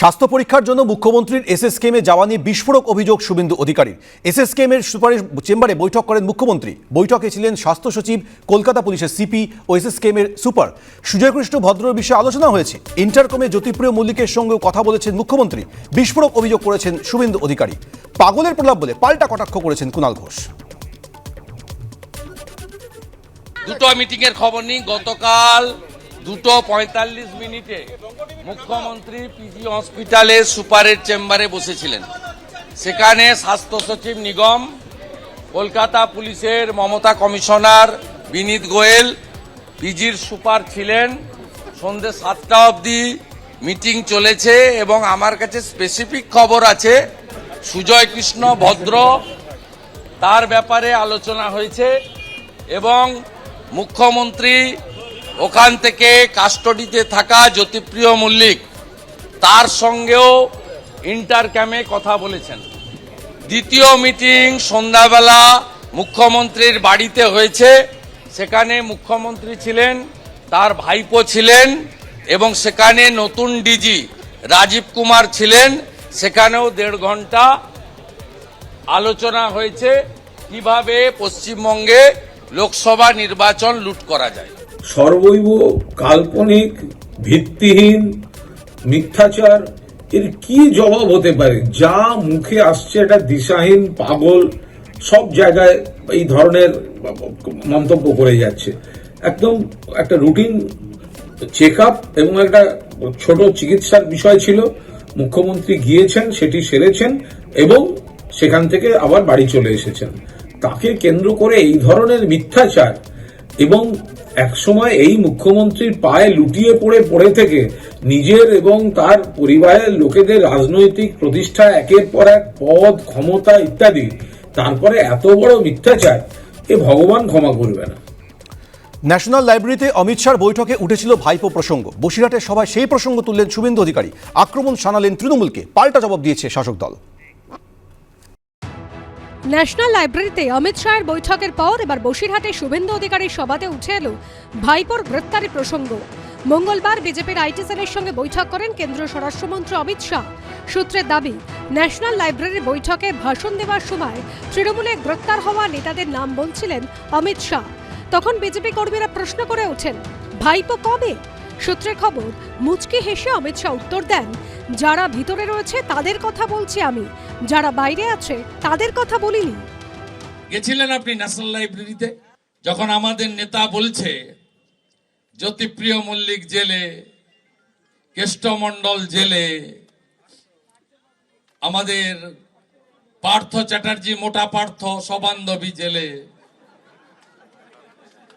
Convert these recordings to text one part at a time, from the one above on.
স্বাস্থ্য পরীক্ষার জন্য মুখ্যমন্ত্রীর এসএসকেমে যাওয়া নিয়ে বিস্ফোরক অভিযোগ শুভেন্দু অধিকারীর। এসএসকেমের সুপারিশ চেম্বারে বৈঠক করেন মুখ্যমন্ত্রী। বৈঠকে ছিলেন স্বাস্থ্য সচিব, কলকাতা পুলিশের সিপি ও এসএসকেমের সুপার। সুজয়কৃষ্ণ ভদ্রর বিষয়ে আলোচনা হয়েছে। ইন্টারকমে জ্যোতিপ্রিয় মল্লিকের সঙ্গেও কথা বলেছেন মুখ্যমন্ত্রী। বিস্ফোরক অভিযোগ করেছেন শুভেন্দু অধিকারী। পাগলের প্রলাপ বলে পাল্টা কটাক্ষ করেছেন কুণাল ঘোষ। দুটো মিটিং এর খবর নিই গতকাল দুটো পঁয়তাল্লিশ মিনিটে মুখ্যমন্ত্রী পিজি হসপিটালে সুপারের চেম্বারে বসেছিলেন। সেখানে স্বাস্থ্য সচিব নিগম, কলকাতা পুলিশের মমতা কমিশনার বিনীত গোয়েল পিজির সুপার ছিলেন। সন্ধ্যে সাতটা অবধি মিটিং চলেছে এবং আমার কাছে স্পেসিফিক খবর আছে, সুজয় কৃষ্ণ ভদ্র। তার ব্যাপারে আলোচনা হয়েছে এবং মুখ্যমন্ত্রী ওখান থেকে কাস্টডিতে থাকা জ্যোতিপ্রিয় মল্লিক তার সঙ্গেও ইন্টার ক্যামে কথা বলেছেন। দ্বিতীয় মিটিং সন্ধ্যাবেলা মুখ্যমন্ত্রীর বাড়িতে হয়েছে। সেখানে মুখ্যমন্ত্রী ছিলেন, তার ভাইপো ছিলেন এবং সেখানে নতুন ডিজি রাজীব কুমার ছিলেন। সেখানেও দেড় ঘণ্টা আলোচনা হয়েছে কীভাবে পশ্চিমবঙ্গে লোকসভা নির্বাচন লুট করা যায়। সর্বৈব কাল্পনিক, ভিত্তিহীন মিথ্যাচার, এর কি জবাব হতে পারে? যা মুখে আসছে এটা দিশাহীন পাগল, সব জায়গায় এই ধরনের মন্তব্য করে যাচ্ছে। একদম একটা রুটিন চেক আপ এবং একটা ছোট চিকিৎসার বিষয় ছিল। মুখ্যমন্ত্রী গিয়েছেন, সেটি সেরেছেন এবং সেখান থেকে আবার বাড়ি চলে এসেছেন। তাকে কেন্দ্র করে এই ধরনের মিথ্যাচার এবং একসময় এই মুখ্যমন্ত্রীর পায়ে লুটিয়ে পড়ে পড়ে থেকে নিজের এবং তার পরিবারের লোকেদের রাজনৈতিক প্রতিষ্ঠা একের পর এক, পদ, ক্ষমতা ইত্যাদি। তারপরে এত বড় মিথ্যাচার, এ ভগবান ক্ষমা করবে না। ন্যাশনাল লাইব্রেরিতে অমিত শাহর বৈঠকে উঠেছিল ভাইপো প্রসঙ্গ। বসিরহাটের সভায় সেই প্রসঙ্গ তুললেন শুভেন্দু অধিকারী। আক্রমণ শানালেন তৃণমূলকে, পাল্টা জবাব দিয়েছে শাসক দল। ন্যাশনাল লাইব্রেরিতে অমিত শাহের বৈঠকের পর এবার বসিরহাটে শুভেন্দু অধিকারীর সভাতে উঠে এলো ভাইপোর গ্রেপ্তারি প্রসঙ্গ। মঙ্গলবার বিজেপির আইটি সেলের সঙ্গে বৈঠক করেন কেন্দ্রীয় স্বরাষ্ট্রমন্ত্রী অমিত শাহ। সূত্রের দাবি, ন্যাশনাল লাইব্রেরির বৈঠকে ভাষণ দেওয়ার সময় তৃণমূলে গ্রেপ্তার হওয়া নেতাদের নাম বলছিলেন অমিত শাহ। তখন বিজেপি কর্মীরা প্রশ্ন করে ওঠেন, ভাইপো কবে? সূত্রের খবর, মুচকি হেসে অমিত শাহ উত্তর দেন, যারা ভিতরে রয়েছে তাদের কথা বলছি আমি। যারা বাইরে আছে, তাদের কথা বলিনি। গেছিলেন আপনি ন্যাশনাল লাইব্রেরিতে? যখন আমাদের নেতা বলছে, জ্যোতিপ্রিয় মল্লিক জেলে, কেষ্টমণ্ডল জেলে, আমাদের পার্থ চ্যাটার্জি, মোটা পার্থ, সবান্ধবী জেলে,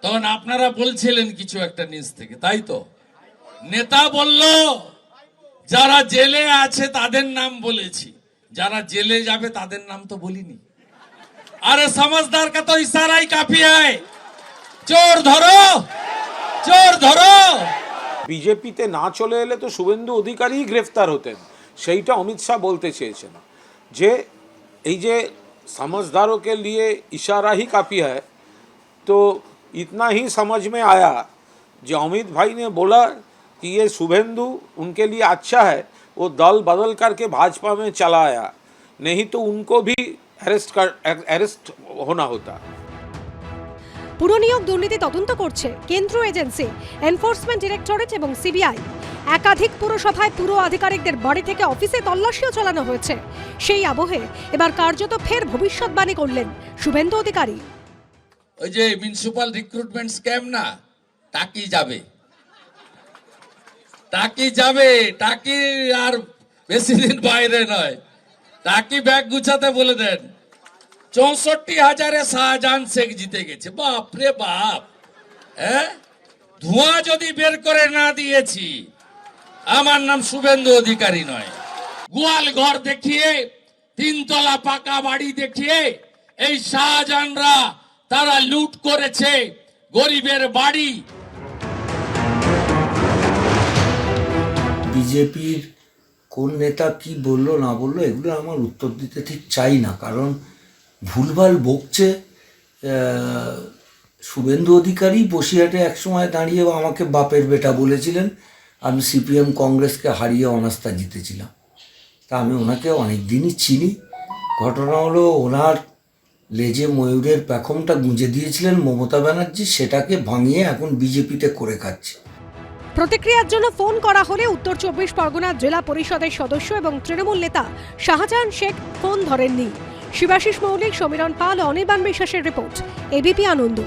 তখন আপনারা বলছিলেন কিছু একটা নিজ থেকে, তাই তো? নেতা বলল, যারা জেলে আছে তাদের নাম বলেছি। যারা জেলে যাবে তাদের নাম তো বলিনি अरे समझदार का तो इशारा ही काफी है चोर धरो चोर धरो বিজেপিতে না চলে এলে তো শুভেন্দু অধিকারী গ্রেফতার হতেন সেইটা অমিত শাহ বলতে চেয়েছেন যে এই যে समझदारों के लिए इशारा ही काफ़ी है तो इतना ही समझ में आया जो अमित भाई ने बोला कि ये शुभेंदु उनके लिए अच्छा है वो दल बदल करके भाजपा में चला आया नहीं तो उनको भी अरेस्ट कर अरेस्ट होना होता পুরনিয়োগ দুর্নীতি তদন্ত করছে কেন্দ্রীয় এজেন্সি এনফোর্সমেন্ট ডিরেক্টরেট এবং সিবিআই একাধিক পুরসভায় পুর আধিকারিকদের বাড়ি থেকে অফিসে তল্লাশিও চালানো হয়েছে সেই আবহে এবার কার্যত ফের ভবিষ্যৎবাণী করলেন শুভেন্দু অধিকারী ওই যে মিউনিসিপাল রিক্রুটমেন্ট স্ক্যাম না টাকি যাবে টাকি যাবে, টাকি আর বেশি দিন বাইরে নয়। টাকি ব্যাগ গুছাতে বলে দেন। চৌষট্টি হাজারে শাহজাহান শেখ জিতে গেছে। বাপ রে বাপ। হ্যাঁ? ধোঁয়া যদি বের করে না দিয়েছি, আমার নাম শুভেন্দু অধিকারী নয়। গোয়াল ঘর দেখিয়ে, তিনতলা পাকা বাড়ি দেখিয়ে, এই শাহজাহানরা তারা লুট করেছে গরিবের বাড়ি বিজেপির কোন নেতা কি বলল, না বলল, এগুলো আমার উত্তর দিতে ঠিক চাই না। কারণ ভুলভাল বকছে শুভেন্দু অধিকারী বসিরহাটে একসময় দাঁড়িয়ে আমাকে বাপের বেটা বলেছিলেন, আমি সিপিএম কংগ্রেসকে হারিয়ে অনাস্থা জিতেছিলাম। তা আমি ওনাকে অনেক দিনই চিনি। ঘটনা হলো ওনার লেজে ময়ূরের পেখমটা গুঁজে দিয়েছিলেন মমতা ব্যানার্জি, সেটাকে ভাঙিয়ে এখন বিজেপিতে করে খাচ্ছে। প্রতিক্রিয়ার জন্য ফোন করা হলে উত্তর চব্বিশ পরগনা জেলা পরিষদের সদস্য এবং তৃণমূল নেতা শাহজাহান শেখ ফোন ধরেননি। শিবাশিস মৌলিক, সমীরণ পাল অনির্বাণ বিশ্বাসের রিপোর্ট, এবিপি আনন্দ।